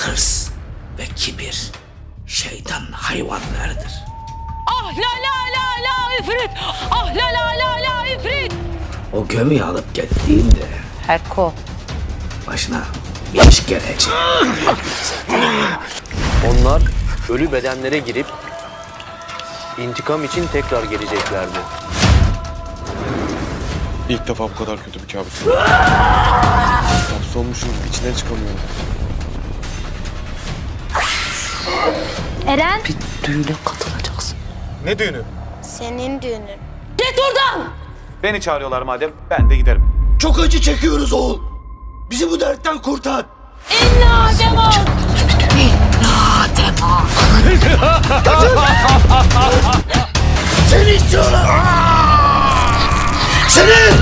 hırs ve kibir şeytan hayvanlardır. Ah la la la la ifrit. Ah la la la la ifrit. O gömüyü alıp gittiğinde Herko. başına bir iş gelecek. Onlar ölü bedenlere girip intikam için tekrar geleceklerdi. İlk defa bu kadar kötü bir kabus. Hapsolmuşum, içinden çıkamıyorum. Eren Düğüne katılacaksın. Ne düğünü? senin düğünün. Git buradan. Beni çağırıyorlar madem ben de giderim. Çok acı çekiyoruz oğul. Bizi bu dertten kurtar. İnna demon. Seni istiyorlar. Seni!